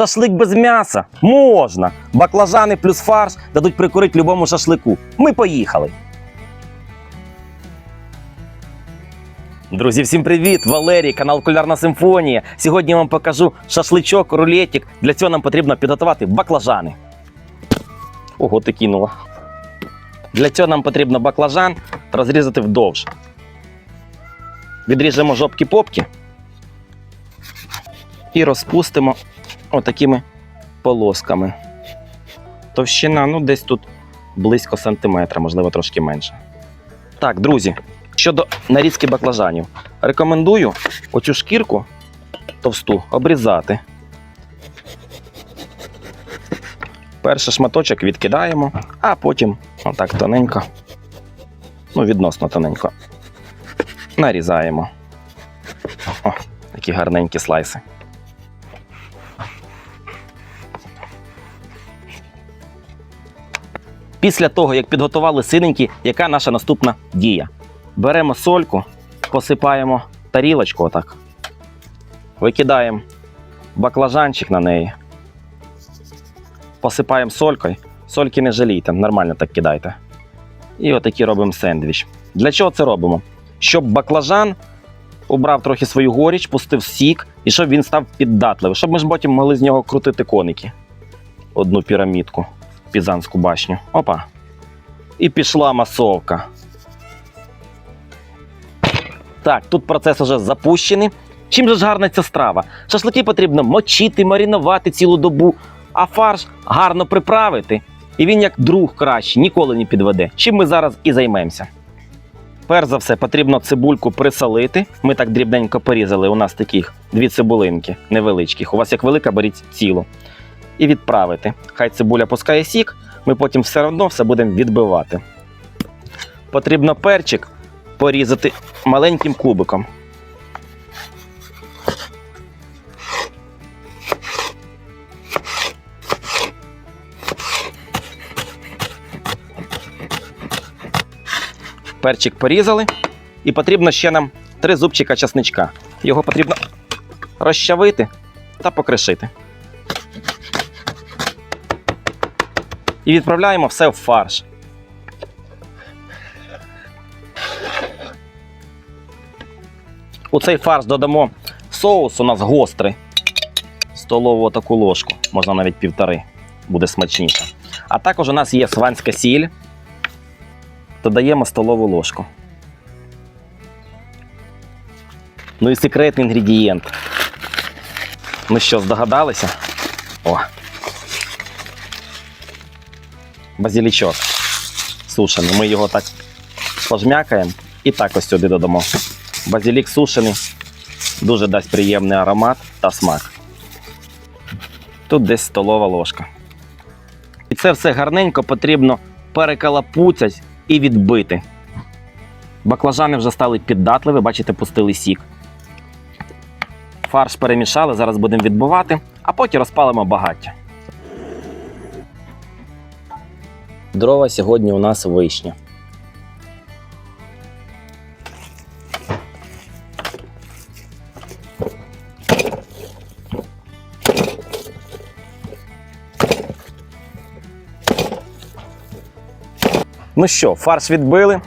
Шашлик без м'яса можна. Баклажани плюс фарш дадуть прикурити любому шашлику. Ми поїхали. Друзі, всім привіт! Валерій, канал Кулярна Симфонія. Сьогодні я вам покажу шашличок, рулетик. Для цього нам потрібно підготувати баклажани. Ого, ти кинула. Для цього нам потрібно баклажан розрізати вдовж. Відріжемо жопки попки і розпустимо отакими полосками. Товщина, ну, десь тут близько сантиметра, можливо, трошки менше. Так, друзі, щодо нарізки баклажанів, рекомендую оцю шкірку товсту обрізати. Перший шматочок відкидаємо, а потім отак тоненько, ну, відносно тоненько, нарізаємо. О, такі гарненькі слайси. Після того, як підготували синенькі, яка наша наступна дія? Беремо сольку, посипаємо тарілочку отак. Викидаємо баклажанчик на неї. Посипаємо солькою. Сольки не жалійте, нормально так кидайте. І отакий робимо сендвіч. Для чого це робимо? Щоб баклажан убрав трохи свою горіч, пустив сік, і щоб він став піддатливий, щоб ми ж потім могли з нього крутити коники. Одну пірамідку, Пізанську башню. Опа. І пішла масовка. Так, тут процес уже запущений. Чим же ж гарна ця страва? Шашлики потрібно мочити, маринувати цілу добу, а фарш гарно приправити. І він як друг кращий, ніколи не підведе. Чим ми зараз і займемося. Перш за все, потрібно цибульку присолити. Ми так дрібненько порізали. У нас таких дві цибулинки невеличких. У вас як велика, беріть цілу. І відправити. Хай цибуля пускає сік, ми потім все одно все будемо відбивати. Потрібно перчик порізати маленьким кубиком. Перчик порізали, і потрібно ще нам три зубчика часничка. Його потрібно розчавити та покришити. І відправляємо все в фарш. У цей фарш додамо соус у нас гострий. Столову таку ложку, можна навіть півтори, буде смачніше. А також у нас є сванська сіль. Додаємо столову ложку. Ну і секретний інгредієнт. Ну що, здогадалися? О. Базілічок сушений. Ми його так пожмякаємо і так ось сюди додамо. Базілік сушений дуже дасть приємний аромат та смак. Тут десь столова ложка. І це все гарненько потрібно перекалапуцять і відбити. Баклажани вже стали піддатливі, бачите, пустили сік. Фарш перемішали, зараз будемо відбивати, а потім розпалимо багаття. Дрова сьогодні у нас вишня. Ну що, фарш відбили,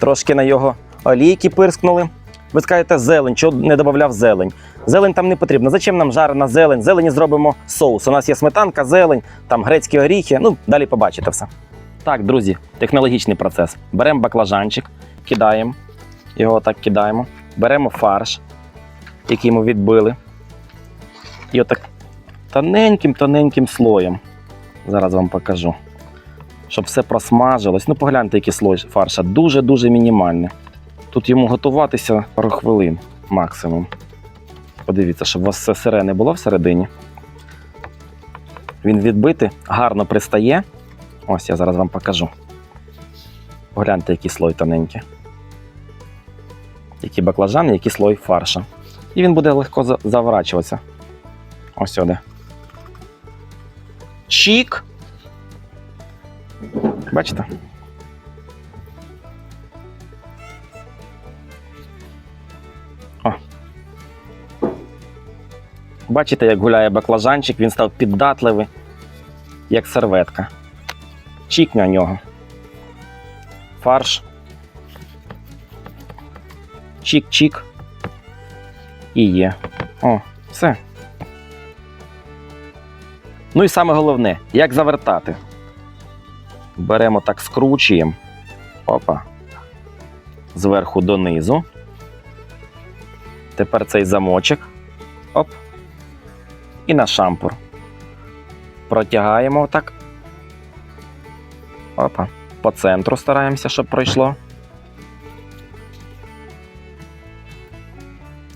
трошки на його олійки пирскнули. Ви скажете зелень, чого не додавав зелень. Зелень там не потрібно. Зачем нам жарена зелень? Зелені зробимо соус. У нас є сметанка, зелень, там грецькі горіхи. Ну, далі побачите все. Так, друзі, технологічний процес. Беремо баклажанчик, кидаємо, його так кидаємо. Беремо фарш, який ми відбили. І отак тоненьким-тоненьким слоєм. Зараз вам покажу. Щоб все просмажилось. Ну, погляньте, який слой фарша. Дуже-дуже мінімальний. Тут йому готуватися пару хвилин максимум. Подивіться, щоб у вас все сире не було всередині. Він відбитий, гарно пристає. Ось я зараз вам покажу. Погляньте, який слой тоненький. Які баклажани, який слой фарша. І він буде легко за- заворачуватися. Ось сюди. Чік. Бачите? Бачите, як гуляє баклажанчик, він став піддатливий, як серветка. Чік на нього. Фарш. Чік-чік. І є. О, все. Ну і саме головне, як завертати. Беремо так, скручуємо. Опа. Зверху донизу. Тепер цей замочок. Оп. І на шампур. Протягаємо отак. Опа. По центру стараємося, щоб пройшло.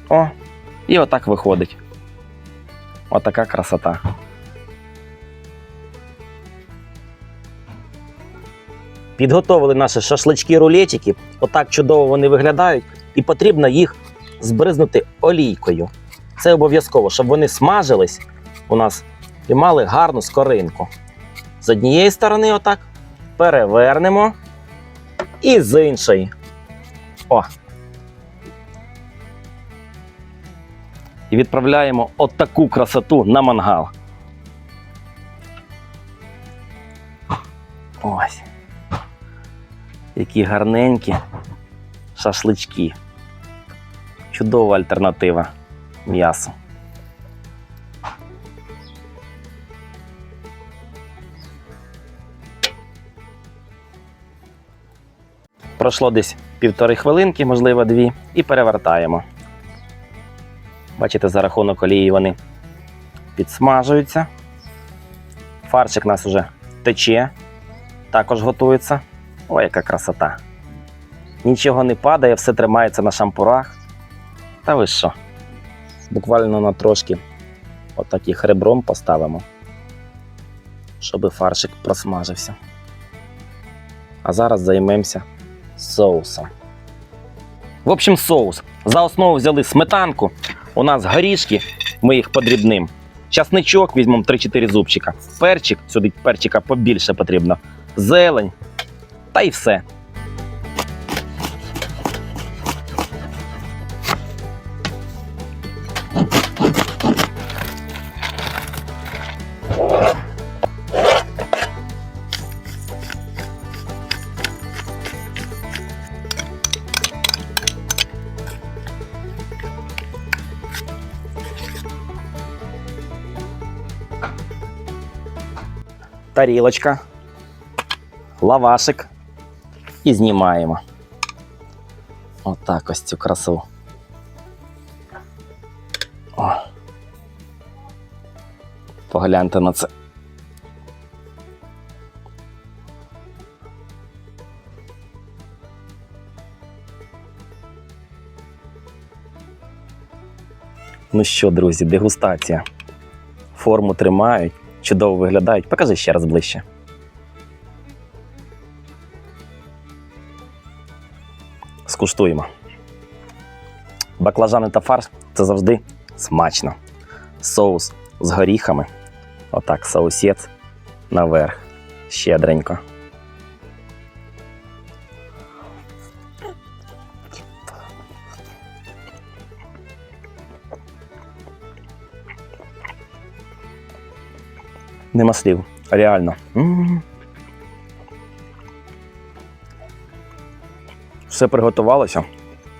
О, і отак виходить. Отака красота. Підготовили наші шашлички рулетики. Отак чудово вони виглядають, і потрібно їх збризнути олійкою. Це обов'язково, щоб вони смажились у нас і мали гарну скоринку. З однієї сторони, отак, перевернемо. І з іншої. О. І відправляємо отаку красоту на мангал. Ось. Які гарненькі шашлички. Чудова альтернатива м'ясу. Пройшло десь півтори хвилинки, можливо, дві, і перевертаємо. Бачите, за рахунок олії вони підсмажуються. Фаршик у нас вже тече, також готується. Ой, яка красота. Нічого не падає, все тримається на шампурах. Та ви що? Буквально на трошки отак їх ребром поставимо, щоб фаршик просмажився. А зараз займемося соусом. В общем, соус. За основу взяли сметанку. У нас горішки, ми їх подрібним. Часничок візьмемо 3-4 зубчика. Перчик, сюди перчика побільше потрібно. Зелень. Та й все. Тарілочка, лавашик і знімаємо. Отак ось цю красу. О. Погляньте на це. Ну що, друзі, дегустація. Форму тримають, чудово виглядають. Покажи ще раз ближче. Скуштуємо. Баклажани та фарш це завжди смачно. Соус з горіхами. Отак, соусець наверх. Щедренько. Нема слів. Реально. Все приготувалося,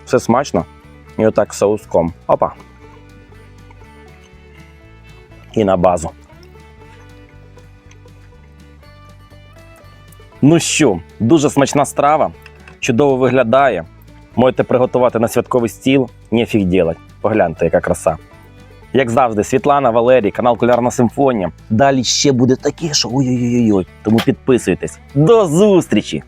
все смачно. І отак соуском. Опа. І на базу. Ну що, дуже смачна страва, чудово виглядає. Можете приготувати на святковий стіл, нефіг делать. Погляньте, яка краса. Як завжди, Світлана Валерій, канал Кулярна Симфонія. Далі ще буде таке, що ой-ой-ой. Тому підписуйтесь. До зустрічі!